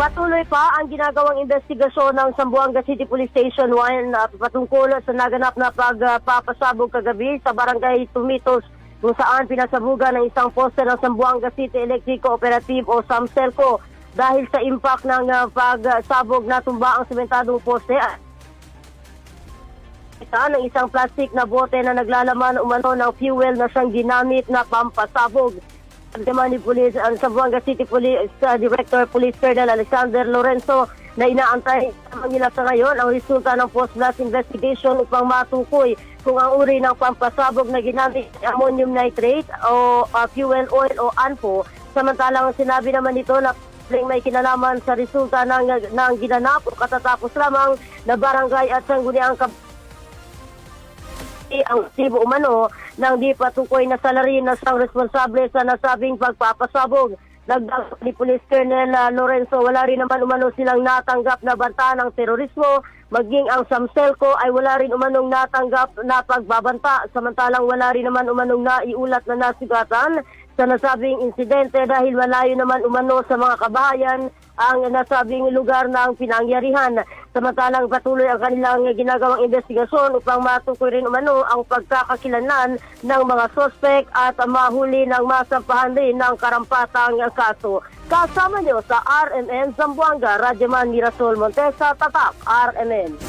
Patuloy pa ang ginagawang investigasyon ng Zamboanga City Police Station 1 at patungkol sa naganap na pagpapasabog kagabi sa barangay Tumitos kung saan pinasabugan ng isang poste ng Zamboanga City Electric Cooperative o SAMSELCO dahil sa impact ng ah, pagsabog na tumba ang sementadong poste at kita ng isang plastic na bote na naglalaman umano ng fuel na siyang ginamit na pampasabog. Naman ni Police, ang Zamboanga City Police uh, Director Police Colonel Alexander Lorenzo na inaantay naman nila sa ngayon ang resulta ng post-blast investigation upang matukoy kung ang uri ng pampasabog na ginamit ammonium nitrate o uh, fuel oil o ANFO. Samantalang sinabi naman nito na may kinalaman sa resulta ng, ng ginanap o katatapos lamang na barangay at sangguniang kab- ang sibo umano ng di patukoy na salarin na siyang responsable sa nasabing pagpapasabog. Nagdag ni Police Colonel ah, Lorenzo, wala rin naman umano silang natanggap na banta ng terorismo, maging ang Samselco ay wala rin umanong natanggap na pagbabanta, samantalang wala rin naman umanong naiulat na nasigatan sa nasabing insidente dahil malayo naman umano sa mga kabahayan ang nasabing lugar ng pinangyarihan. Samantalang patuloy ang kanilang ginagawang investigasyon upang matukoy rin umano ang pagkakakilanlan ng mga sospek at mahuli ng masampahan din ng karampatang kaso. Kasama niyo sa RMN Zamboanga, Radyaman Mirasol Montesa, Tatak, RMN.